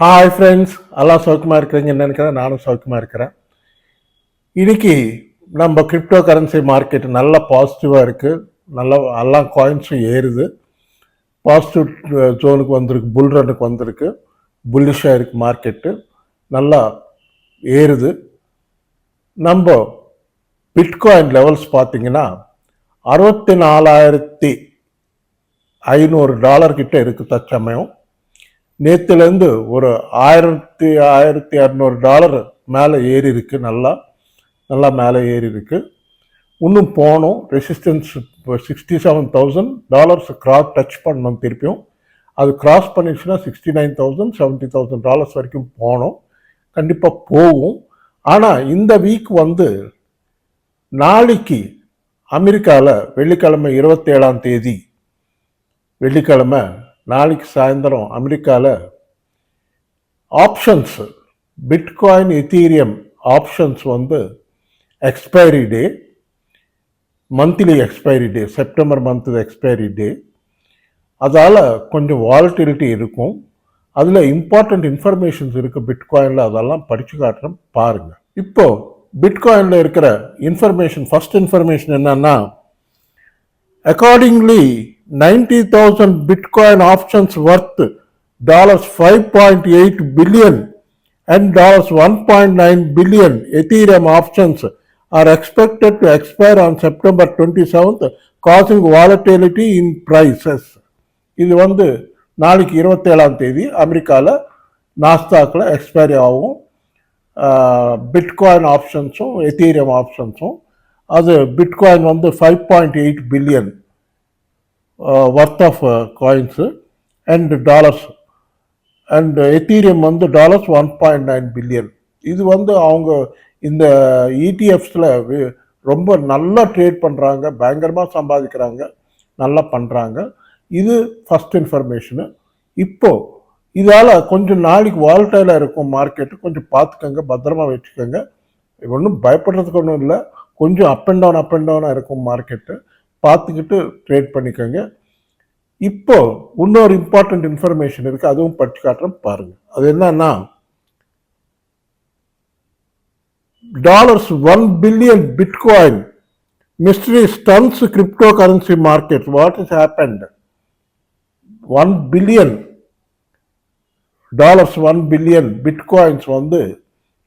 Hi friends எல்லாம் சௌக்கியமாக இருக்கிறீங்கன்னு நினைக்கிறேன் நானும் சௌக்கியமாக இருக்கிறேன். இன்றைக்கி நம்ம கிரிப்டோ கரன்சி மார்க்கெட் நல்ல பாசிட்டிவாக இருக்குது நல்லா எல்லா காயின்ஸும் ஏறுது. பாசிட்டிவ் ஜோனுக்கு வந்திருக்கு புல் ரன்னுக்கு வந்திருக்கு. புல்லிஷாக இருக்கு மார்க்கெட்டு நல்லா ஏறுது. நம்ம பிட்காயின் லெவல்ஸ் பார்த்தீங்கன்னா அறுபத்தி நாலாயிரத்தி ஐநூறு டாலர் கிட்ட இருக்குது தற்சமயம். நேற்றுலேருந்து ஒரு ஆயிரத்தி ஆயிரத்தி இரநூறு டாலர் மேலே ஏறி இருக்கு. நல்லா நல்லா மேலே ஏறி இருக்கு. இன்னும் போகணும். Resistance sixty seven thousand dollars cross touch பண்ணோம் திருப்பியும். அது cross பண்ணிடுச்சுன்னா sixty nine thousand seventy thousand dollars வரைக்கும் போகணும். கண்டிப்பாக போகும். ஆனால் இந்த வீக் வந்து நாளைக்கு அமெரிக்காவில் வெள்ளிக்கிழமை இருபத்தேழாம் தேதி வெள்ளிக்கிழமை நாளைக்கு சாயந்தரம் அமெரிக்காவில் ஆப்ஷன்ஸ் பிட்காயின் எத்தீரியம் ஆப்ஷன்ஸ் வந்து expiry day monthly expiry day September month expiry day அதால் கொஞ்சம் வாலட்டிலிட்டி இருக்கும். அதில் இம்பார்ட்டண்ட் இன்ஃபர்மேஷன்ஸ் இருக்குது பிட்காயினில் அதெல்லாம் படித்து காட்டுறேன் பாருங்கள் இப்போது பிட்காயினில் இருக்கிற இன்ஃபர்மேஷன் ஃபஸ்ட் இன்ஃபர்மேஷன் என்னென்னா accordingly 90000 bitcoin options worth dollars 5.8 billion and dollars 1.9 billion ethereum options are expected to expire on september 27th causing volatility in prices இது வந்து நாளைக்கு இருபத்தேழாம் தேதி அமெரிக்காவில் நாஸ்தாக்கில் எக்ஸ்பைரி ஆகும் பிட்காயின் ஆப்ஷன்ஸும் எத்தீரியம் ஆப்ஷன்ஸும் அது பிட்காயின் வந்து five point eight billion worth of coins and dollars and ethereum வந்து dollars one point nine billion இது வந்து அவங்க இந்த இடிஎஃப்ஸில் ரொம்ப நல்லா ட்ரேட் பண்ணுறாங்க பயங்கரமாக சம்பாதிக்கிறாங்க நல்லா பண்ணுறாங்க இது ஃபஸ்ட் இன்ஃபர்மேஷனு இப்போது இதால் கொஞ்சம் நாளைக்கு வால்டைலாக இருக்கும் மார்க்கெட்டு கொஞ்சம் பார்த்துக்கோங்க பத்திரமா வச்சுக்கோங்க. ஒன்றும் பயப்படுறதுக்கு ஒன்றும் இல்லை. கொஞ்சம் up and down up and டவுனாக இருக்கும் மார்க்கெட்டு பார்த்துக்கிட்டு ட்ரேட் பண்ணிக்கோங்க. இப்போ இன்னொரு இம்பார்ட்டண்ட் இன்ஃபர்மேஷன் இருக்குது அதுவும் பற்றி காட்டுறோம் பாருங்கள் அது என்னன்னா dollars one billion bitcoin mystery stuns crypto currency market what is happened one billion dollars one billion bitcoins வந்து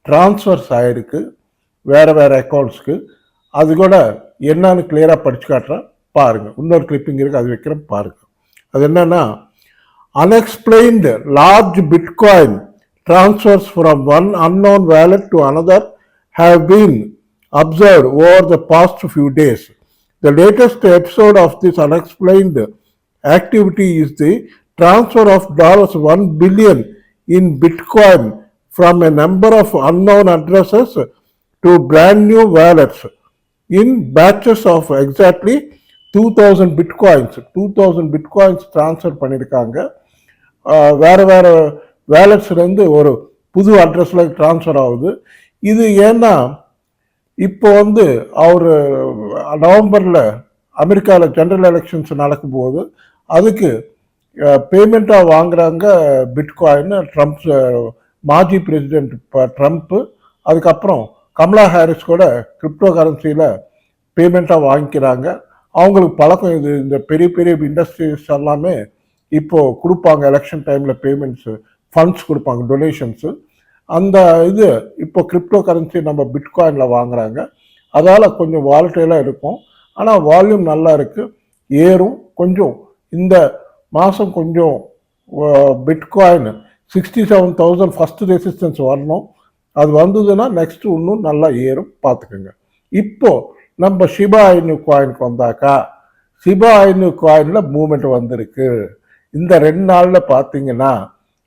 ட்ரான்ஸ்ஃபர்ஸ் ஆகிருக்கு வேறு வேறு அக்கௌண்ட்ஸ்க்கு அது கூட என்னன்னு கிளியராக படிச்சு காட்டுறேன் பாருங்க இன்னொரு கிளிப்பிங் இருக்கு அது வைக்கிறேன் பாருங்க அது என்னன்னா unexplained large bitcoin transfers from one unknown wallet to another have been observed over the past few days. The latest episode of this unexplained activity is the transfer of dollars 1 billion in bitcoin from a number of unknown addresses to brand new wallets In batches of exactly 2000 bitcoins. 2000 bitcoins transfer பண்ணியிருக்காங்க வேறு வேறு வேலட்ஸ்லேருந்து ஒரு புது அட்ரஸில் transfer ஆகுது. இது ஏன்னா இப்போ வந்து அவர் நவம்பரில் அமெரிக்காவில் ஜென்ரல் எலெக்ஷன்ஸ் நடக்கும்போது அதுக்கு பேமெண்ட்டாக வாங்குறாங்க பிட்காயின் ட்ரம்ப் மாஜி பிரசிடென்ட் ட்ரம்ப்பு அதுக்கப்புறம் கமலா ஹாரிஸ் கூட கிரிப்டோ கரன்சியில் பேமெண்ட்டாக வாங்கிக்கிறாங்க. அவங்களுக்கு பழக்கம் இது. இந்த பெரிய பெரிய இண்டஸ்ட்ரீஸ் எல்லாமே இப்போ கொடுப்பாங்க. எலெக்ஷன் டைமில் பேமெண்ட்ஸு ஃபண்ட்ஸ் கொடுப்பாங்க. டொனேஷன்ஸு அந்த இது இப்போ கிரிப்டோ கரன்சி நம்ம பிட்காயினில் வாங்குறாங்க. அதால் கொஞ்சம் வாலட்டைலாக இருக்கும். ஆனால் வால்யூம் நல்லா இருக்குது ஏறும். கொஞ்சம் இந்த மாதம் கொஞ்சம் bitcoin sixty seven thousand first resistance வரணும். அது வந்ததுன்னா நெக்ஸ்ட் இன்னும் நல்லா ஏறும். பார்த்துக்கோங்க. இப்போ நம்ம சிபா ஐநூ காயினுக்கு வந்தாக்கா சிபா ஐநூ காயினில் மூமெண்ட் வந்திருக்கு. இந்த ரெண்டு நாளில் பார்த்தீங்கன்னா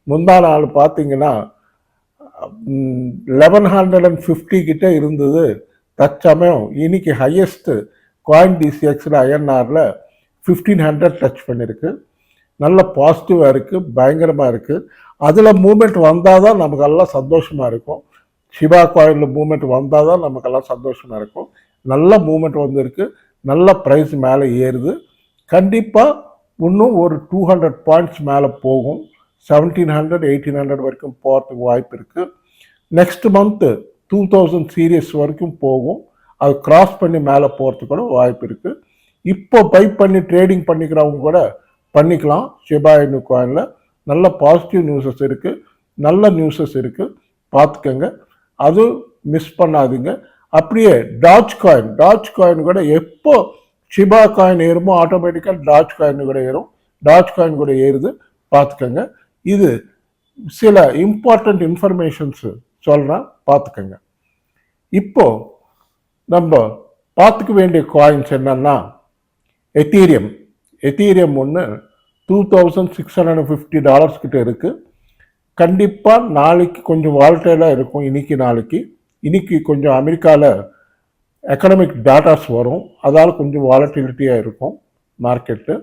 முந்தா நாள் பார்த்தீங்கன்னா லெவன் ஹண்ட்ரட் அண்ட் ஃபிஃப்டி கிட்டே இருந்தது. தற்சமயம் இன்னைக்கு ஹையஸ்ட்டு காயின் டிசிஎக்ஸில் ஐஎன்ஆரில் ஃபிஃப்டீன் ஹண்ட்ரட் டச் பண்ணியிருக்கு நல்ல பாசிட்டிவாக இருக்குது பயங்கரமாக இருக்குது அதில் மூமெண்ட் வந்தால் தான் நமக்கெல்லாம் சந்தோஷமாக இருக்கும். சிவா கோயிலில் மூமெண்ட் வந்தால் தான் நமக்கெல்லாம் சந்தோஷமாக இருக்கும். நல்ல மூமெண்ட் வந்திருக்கு. நல்ல ப்ரைஸ் மேலே ஏறுது. கண்டிப்பாக இன்னும் ஒரு டூ ஹண்ட்ரட் பாயிண்ட்ஸ் மேலே போகும். செவன்டீன் ஹண்ட்ரட் எயிட்டீன் ஹண்ட்ரட் வரைக்கும் போகிறதுக்கு வாய்ப்பு இருக்குது next month two thousand serious வரைக்கும் போகும். அது கிராஸ் பண்ணி மேலே போகிறதுக்கு கூட வாய்ப்பு இருக்குது இப்போ பை பண்ணி ட்ரேடிங் பண்ணிக்கிறவங்க கூட பண்ணிக்கலாம். ஷிபா இனு காயினில் நல்ல பாசிட்டிவ் நியூஸஸ் இருக்குது நல்ல நியூஸஸ் இருக்குது பார்த்துக்கங்க. அது மிஸ் பண்ணாதீங்க. அப்படியே டாச் காயின் டாச் காயின் கூட எப்போ ஷிபா காயின் ஏறுமோ ஆட்டோமேட்டிக்காக டாச் காயின் கூட ஏறும். டாச் காயின் கூட ஏறுது. பார்த்துக்கோங்க. இது சில இம்பார்ட்டண்ட் இன்ஃபர்மேஷன்ஸு சொல்கிறேன் பார்த்துக்கோங்க. இப்போ நம்ம பார்த்துக்க வேண்டிய காயின்ஸ் என்னன்னா எத்தீரியம் எத்தீரியம் ஒன்று two thousand six hundred fifty dollars கிட்ட இருக்குது கண்டிப்பாக நாளைக்கு கொஞ்சம் வால்டைலாக இருக்கும் இன்னைக்கு நாளைக்கு. இன்னைக்கு கொஞ்சம் அமெரிக்காவில் எக்கனாமிக் டேட்டாஸ் வரும். அதால் கொஞ்சம் வாலட்டிலிட்டியாக இருக்கும் மார்க்கெட்டு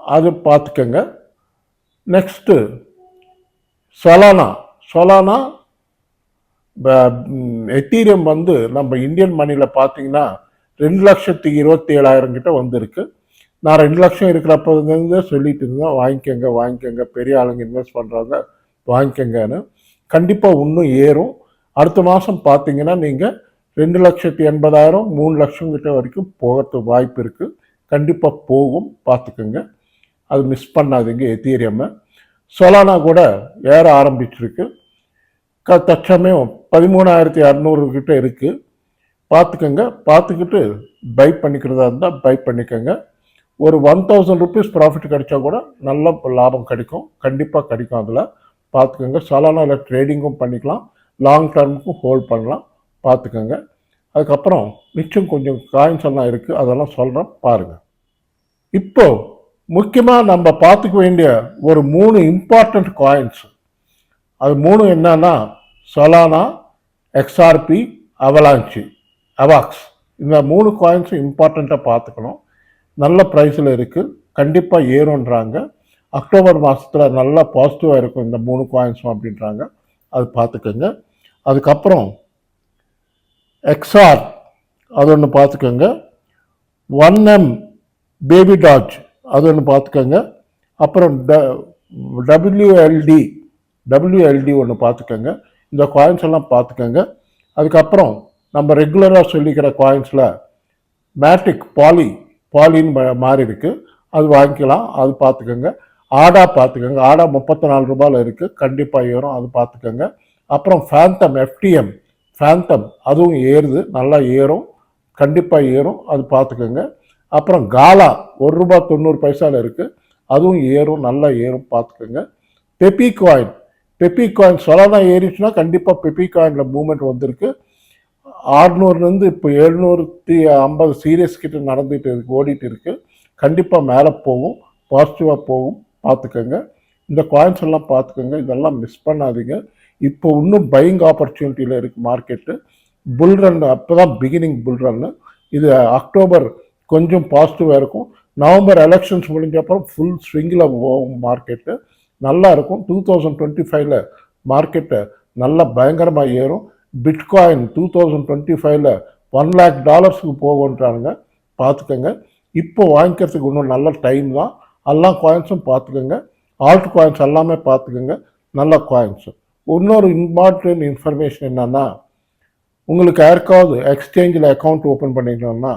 அது பார்த்துக்கங்க நெக்ஸ்ட்டு சொலானா சொலானா எத்தீரியம் வந்து நம்ம இந்தியன் மணியில் பார்த்தீங்கன்னா ரெண்டு லட்சத்தி இருபத்தி ஏழாயிரம் கிட்ட வந்திருக்கு. நான் ரெண்டு லட்சம் இருக்கிறப்ப சொல்லிட்டு இருந்தேன் வாங்கிக்கோங்க வாங்கிக்கோங்க பெரிய ஆளுங்க இன்வெஸ்ட் பண்ணுறாங்க வாங்கிக்கோங்கன்னு. கண்டிப்பாக இன்னும் ஏறும். அடுத்த மாதம் பார்த்தீங்கன்னா நீங்கள் ரெண்டு லட்சத்தி எண்பதாயிரம் மூணு லட்சம் கிட்ட வரைக்கும் போகிறதுக்கு வாய்ப்பு இருக்குது கண்டிப்பாக போகும் பார்த்துக்கோங்க. அது மிஸ் பண்ணாதீங்க எத்தீரியம்மை சொலானா கூட ஏற ஆரம்பிச்சிருக்கு. க தற்சமயம் பதிமூணாயிரத்தி அறநூறு கிட்ட இருக்குது பார்த்துக்கோங்க பார்த்துக்கிட்டு பை பண்ணிக்கிறதா இருந்தால் பை பண்ணிக்கோங்க. ஒரு ஒன் தௌசண்ட் ருபீஸ் ப்ராஃபிட் கிடைச்சா கூட நல்ல லாபம் கிடைக்கும். கண்டிப்பாக கிடைக்கும் அதில். பார்த்துக்கோங்க சலானாவில் ட்ரேடிங்கும் பண்ணிக்கலாம். லாங் டர்முக்கும் ஹோல்ட் பண்ணலாம். பார்த்துக்கோங்க அதுக்கப்புறம் மிச்சம் கொஞ்சம் காயின்ஸ் எல்லாம் இருக்குது அதெல்லாம் சொல்கிறேன் பாருங்கள் இப்போ முக்கியமாக நம்ம பார்த்துக்க வேண்டிய ஒரு மூணு இம்பார்ட்டண்ட் காயின்ஸ் அது மூணு என்னன்னா சொலானா எக்ஸ்ஆர்பி அவலாஞ்சி அவாக்ஸ் இந்த மூணு காயின்ஸும் இம்பார்ட்டண்ட்டாக பார்த்துக்கணும். நல்ல ப்ரைஸில் இருக்குது கண்டிப்பாக ஏறும்ன்றாங்க. அக்டோபர் மாதத்தில் நல்லா பாசிட்டிவாக இருக்கும் இந்த மூணு காயின்ஸும் அப்படின்றாங்க. அது பார்த்துக்கோங்க. அதுக்கப்புறம் எக்ஸ்ஆர் அது ஒன்று பார்த்துக்கோங்க. ஒன் எம் பேபி டாட்ஜ் அது ஒன்று பார்த்துக்கோங்க. அப்புறம் ட டபிள்யூஎல்டி டபிள்யூஎல்டி ஒன்று பார்த்துக்கோங்க. இந்த காயின்ஸ் எல்லாம் பார்த்துக்கோங்க. அதுக்கப்புறம் நம்ம ரெகுலராக சொல்லிக்கிற காயின்ஸில் மேட்ரிக் பாலி பாலின்னு மாறி இருக்குது அது வாங்கிக்கலாம் அது பார்த்துக்கோங்க. ஆடா பார்த்துக்கோங்க. ஆடா முப்பத்தி நாலு ரூபாயில் இருக்குது கண்டிப்பாக ஏறும் அது பார்த்துக்கோங்க. அப்புறம் ஃபேந்தம் எஃப்டிஎம் ஃபேந்தம் அதுவும் ஏறுது. நல்லா ஏறும். கண்டிப்பாக ஏறும் அது பார்த்துக்கோங்க. அப்புறம் காலா ஒரு ரூபா தொண்ணூறு பைசாவில் இருக்குது அதுவும் ஏறும் நல்லா ஏறும் பார்த்துக்கோங்க. Pepe coin Pepe coin Solana ஏறிச்சுன்னா கண்டிப்பாக பெப்பி காயினில் மூவ்மெண்ட் வந்திருக்கு. ஆறுநூறுலேருந்து இப்போ எழுநூற்றி ஐம்பது சீரியஸ் கிட்ட நடந்துகிட்டு இருக்கு ஓடிட்டு இருக்கு. கண்டிப்பாக மேலே போகும் பாசிட்டிவாக போகும் பார்த்துக்கோங்க. இந்த காயின்ஸ் எல்லாம் பார்த்துக்கோங்க இதெல்லாம் மிஸ் பண்ணாதீங்க. இப்போ இன்னும் பையிங் ஆப்பர்ச்சுனிட்டியில் இருக்குது மார்க்கெட்டு புல் ரன் அப்போ தான் பிகினிங் புல் ரன்னு இது அக்டோபர் கொஞ்சம் பாசிட்டிவாக இருக்கும். நவம்பர் எலெக்ஷன்ஸ் முடிஞ்ச அப்புறம் ஃபுல் ஸ்விங்கில் போகும் மார்க்கெட்டு நல்லா இருக்கும். டூ தௌசண்ட் டுவெண்ட்டி ஃபைவ்ல மார்க்கெட்டை நல்லா பயங்கரமாக ஏறும். பிட்காயின் டூ தௌசண்ட் டுவெண்ட்டி ஃபைவ்ல ஒன் லேக் டாலர்ஸுக்கு போகுன்றானுங்க பார்த்துக்கோங்க. இப்போ வாங்கிக்கிறதுக்கு இன்னும் நல்ல டைம் தான். எல்லா காயின்ஸும் பார்த்துக்கோங்க. ஆல்ட் காயின்ஸ் எல்லாமே பார்த்துக்கோங்க. நல்ல காயின்ஸ் இன்னொரு இம்பார்ட்டன்ட் இன்ஃபர்மேஷன் என்னன்னா உங்களுக்கு யாருக்காவது எக்ஸ்சேஞ்சில் அக்கௌண்ட் ஓப்பன் பண்ணிக்கணும்னா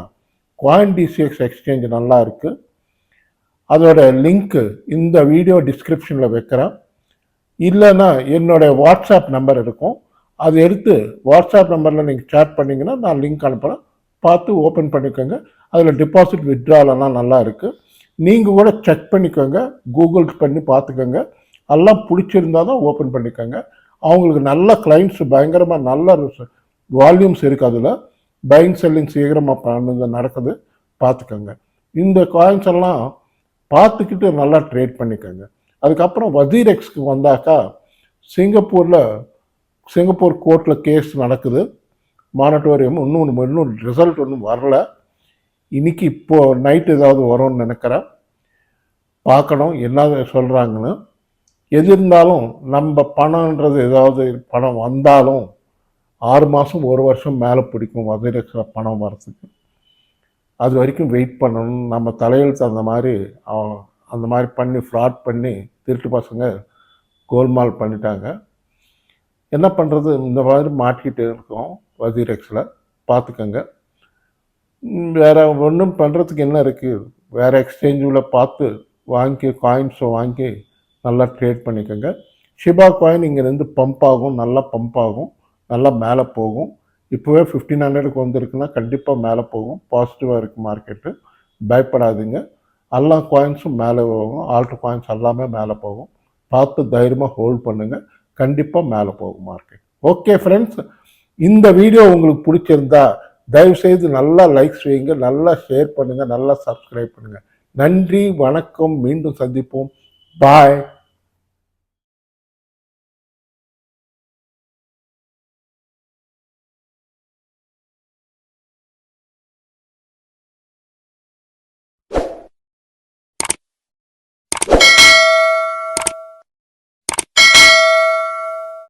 காயின் டிசிஎக்ஸ் எக்ஸ்சேஞ்ச் நல்லா இருக்குது அதோட லிங்க்கு இந்த வீடியோ டிஸ்கிரிப்ஷனில் வைக்கிறேன். இல்லைன்னா என்னுடைய வாட்ஸ்அப் நம்பர் இருக்கும். அது எடுத்து வாட்ஸ்அப் நம்பரில் நீங்கள் சேட் பண்ணிங்கன்னா நான் லிங்க் அனுப்புகிறேன் பார்த்து ஓப்பன் பண்ணிக்கோங்க. அதில் டிபாசிட் வித்ட்ராலெல்லாம் நல்லா இருக்குது நீங்கள் கூட செக் பண்ணிக்கோங்க. கூகுள் பண்ணி பார்த்துக்கோங்க. எல்லாம் பிடிச்சிருந்தா தான் ஓப்பன் பண்ணிக்கோங்க. அவங்களுக்கு நல்ல கிளைண்ட்ஸ் பயங்கரமாக நல்ல வால்யூம்ஸ் இருக்குது அதில். பைங் செல்லிங் சீக்கிரமாக பண்ணுங்க நடக்குது. பார்த்துக்கோங்க. இந்த காயின்ஸ் எல்லாம் பார்த்துக்கிட்டு நல்லா ட்ரேட் பண்ணிக்கோங்க. அதுக்கப்புறம் வசீரெக்ஸ்க்கு வந்தாக்கா சிங்கப்பூரில் சிங்கப்பூர் கோர்ட்டில் கேஸ் நடக்குது. மானட்டோரியம் இன்னும் இன்னும் ரிசல்ட் ஒன்றும் வரல. இன்னைக்கு இப்போது நைட் ஏதாவது வரும்னு நினைக்கிறேன். பார்க்கணும் என்ன சொல்கிறாங்கன்னு எது இருந்தாலும் நம்ம பணம்ன்றது ஏதாவது பணம் வந்தாலும் ஆறு மாதம் ஒரு வருஷம் மேலே பிடிக்கும். வசதியில் பணம் வர்றதுக்கு அது வரைக்கும் வெயிட் பண்ணணும். நம்ம தலையெழுத்து அந்த மாதிரி அந்த மாதிரி பண்ணி ஃப்ராட் பண்ணி திருட்டு பசங்க கோல்மால் பண்ணிட்டாங்க. என்ன பண்ணுறது இந்த மாதிரி மாட்டிக்கிட்டு இருக்கோம் வசீரெக்ஸில் பார்த்துக்கோங்க வேறு ஒன்றும் பண்ணுறதுக்கு என்ன இருக்குது வேறு எக்ஸ்சேஞ்சில் பார்த்து வாங்கி காயின்ஸை வாங்கி நல்லா ட்ரேட் பண்ணிக்கோங்க. ஷிபா காயின் இங்கேருந்து பம்ப் ஆகும் நல்லா பம்ப் ஆகும் நல்லா மேலே போகும். இப்போவே ஃபிஃப்டீன் ஹண்ட்ரடுக்கு வந்திருக்குன்னா கண்டிப்பாக மேலே போகும். பாசிட்டிவாக இருக்குது மார்க்கெட்டு பயப்படாதீங்க. எல்லா காயின்ஸும் மேலே போகும். ஆல்ட்ரு காயின்ஸ் எல்லாமே மேலே போகும். பார்த்து தைரியமாக ஹோல்ட் பண்ணுங்கள் கண்டிப்பாக மேலே போகும் மார்க்கெட் ஓகே ஃப்ரெண்ட்ஸ் இந்த வீடியோ உங்களுக்கு பிடிச்சிருந்தா தயவுசெய்து நல்லா லைக்ஸ் வைங்க நல்லா ஷேர் பண்ணுங்கள் நல்லா சப்ஸ்கிரைப் பண்ணுங்கள் நன்றி வணக்கம். மீண்டும் சந்திப்போம். பாய்